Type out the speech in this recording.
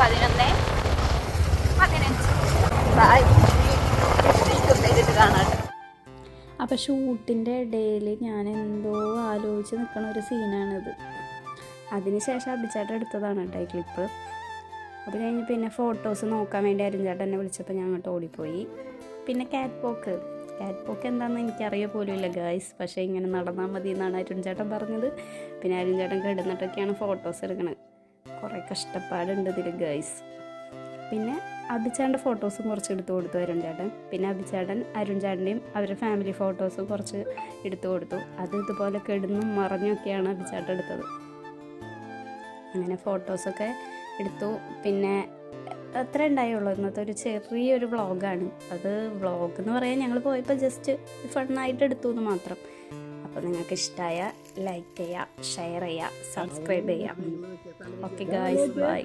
പതിനൊന്ന് പതിനഞ്ച്. കാണാം അപ്പോൾ ഷൂട്ടിന്റെ ഇടയിൽ ഞാൻ എന്തോ ആലോചിച്ച് നിൽക്കുന്ന ഒരു സീനാണിത്. അതിനുശേഷം അഭിച്ചേട്ടൻ എടുത്തതാണ് കേട്ടോ ഈ ക്ലിപ്പ് അത് കഴിഞ്ഞ് പിന്നെ ഫോട്ടോസ് നോക്കാൻ വേണ്ടി അരുൺചേട്ടൻ എന്നെ വിളിച്ചപ്പോൾ ഞാൻ അങ്ങോട്ട് ഓടിപ്പോയി. പിന്നെ കാറ്റ് പോക്ക് കാറ്റ് പോക്ക് എന്താണെന്ന് എനിക്കറിയ പോലുമില്ല ഗായ്സ് പക്ഷേ ഇങ്ങനെ നടന്നാൽ മതി എന്നാണ് അരുൺചേട്ടൻ പറഞ്ഞത്. പിന്നെ അരുൺചേട്ടൻ കിടന്നിട്ടൊക്കെയാണ് ഫോട്ടോസ് എടുക്കുന്നത് കുറേ കഷ്ടപ്പാടുണ്ട് ഇതിൽ ഗേൾസ് പിന്നെ അഭിചേട്ടന്റെ ഫോട്ടോസും കുറച്ച് എടുത്തു കൊടുത്തു അരുൺ ചേട്ടൻ. പിന്നെ അഭിചാട്ടൻ അരുൺ ചേട്ടന്റെയും അവരുടെ ഫാമിലി ഫോട്ടോസും കുറച്ച് എടുത്തു കൊടുത്തു. അത് ഇതുപോലെ കിടന്നും മറഞ്ഞൊക്കെയാണ് അഭിചാട്ടൻ എടുത്തത്. അങ്ങനെ ഫോട്ടോസൊക്കെ എടുത്തു. പിന്നെ അത്ര ഉണ്ടായുള്ളൂ. ഇന്നത്തെ ഒരു ചെറിയൊരു വ്ളോഗാണ് അത് വ്ളോഗ് എന്ന് പറയാൻ ഞങ്ങൾ പോയപ്പോൾ ജസ്റ്റ് ഫണ്ണായിട്ട് എടുത്തു എന്ന് മാത്രം. അപ്പോൾ നിങ്ങൾക്ക് ഇഷ്ടമായ ലൈക്ക് ചെയ്യുക ഷെയർ ചെയ്യുക സബ്സ്ക്രൈബ് ചെയ്യുക ഓക്കെ ഗായ്സ് ബൈ